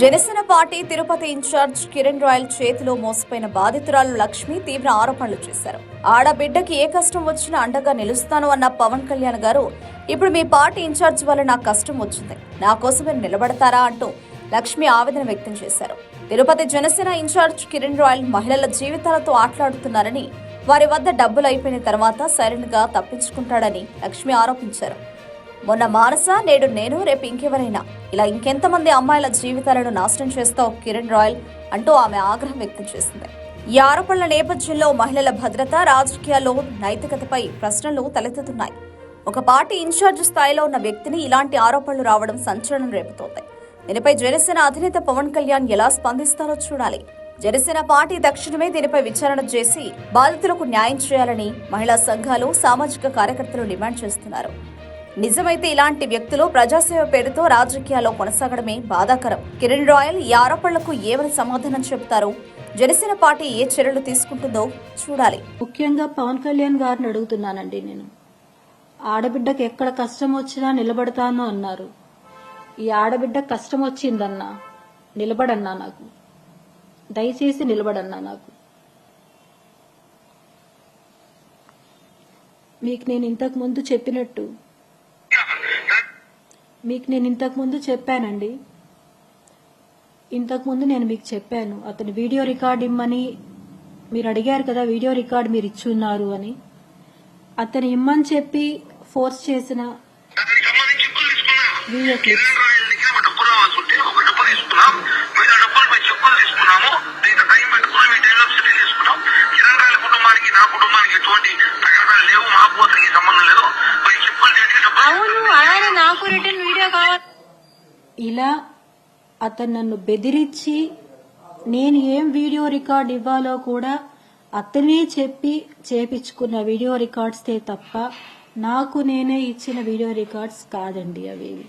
Janasena party Tirupati in charge Kiran Royal చేతిలో మోసపోయిన బాధితురాలు లక్ష్మి తీవ్ర ఆరోపణలు చేశారు. ఆడబిడ్డకి ఏ కష్టం వచ్చినా అండగా నిలుస్తాను అన్న పవన్ కళ్యాణ్ గారు ఇప్పుడు మీ పార్టీ ఇన్ఛార్జ్ వల్ల నాకు కష్టం వచ్చింది. నా కోసం మీరు నిలబడతారా? అంటూ లక్ష్మి ఆవేదన వ్యక్తం చేశారు. తిరుపతి జనసేన ఇన్ఛార్జ్ కిరణ్ రాయల్ మహిళల జీవితాలతో ఆటలాడుతున్నారని వారి వద్ద డబ్బులు అయిపోయిన తర్వాత సైలెంట్గా తప్పించుకుంటాడని లక్ష్మి ఆరోపించారు. మొన్న మానస నేడు నేను రేపు ఇంకెవరైనా. ఇలా ఇంకెంతమంది అమ్మాయిల జీవితాలను నాశనం చేస్తావు కిరణ్ రాయల్ అంటూ ఆమె ఆగ్రహం వ్యక్తం చేసింది. ఈ ఆరోపణల నేపథ్యంలో మహిళల భద్రత రాజకీయాల్లో నైతికతపై ప్రశ్నలు తలెత్తుతున్నాయి. ఒక పార్టీ ఇన్ఛార్జ్ స్థాయిలో ఉన్న వ్యక్తిని ఇలాంటి ఆరోపణలు రావడం సంచలనం రేపుతోంది. దీనిపై జనసేన అధినేత పవన్ కళ్యాణ్ ఎలా స్పందిస్తారో చూడాలి. జనసేన పార్టీ తక్షణమే దీనిపై విచారణ చేసి బాధితులకు న్యాయం చేయాలని మహిళా సంఘాలు సామాజిక కార్యకర్తలు డిమాండ్ చేస్తున్నారు. నిజమైతే ఇలాంటి వ్యక్తులు ప్రజాసేవ పేరుతో రాజకీయాల్లో కొనసాగడమే బాధాకరం. కిరణ్ రాయల్ ఈ ఆరోపణలకు ఏమని సమాధానం చెబుతారు? జనసేన పార్టీ ఏ చర్యలు తీసుకుంటుందో చూడాలి. ముఖ్యంగా పవన్ కళ్యాణ్ గారిని అడుగుతున్నానండి నేను. ఆడబిడ్డకు ఎక్కడ కష్టం వచ్చినా నిలబడతాను అన్నారు. ఈ ఆడబిడ్డ కష్టం వచ్చిందన్నా నిలబడన్నా నాకు. దయచేసి నిలబడన్నా నాకు. మీకు నేను ఇంతకు ముందు చెప్పినట్టు మీకు నేను ఇంతకుముందు చెప్పానండి. ఇంతకుముందు నేను మీకు చెప్పాను అతని వీడియో రికార్డ్ ఇమ్మని మీరు అడిగారు కదా వీడియో రికార్డ్ మీరు ఇచ్చున్నారు అని. అతని ఇమ్మని చెప్పి ఫోర్స్ చేసిన వీడియో క్లిప్స్. అవును అలానే నాకు రిటర్న్ ఇలా అతను నన్ను బెదిరించి నేను ఏం వీడియో రికార్డ్ ఇవ్వాలో కూడా అతనే చెప్పి చేపించుకున్న వీడియో రికార్డ్స్తే తప్ప నాకు నేనే ఇచ్చిన వీడియో రికార్డ్స్ కాదండి అవేవి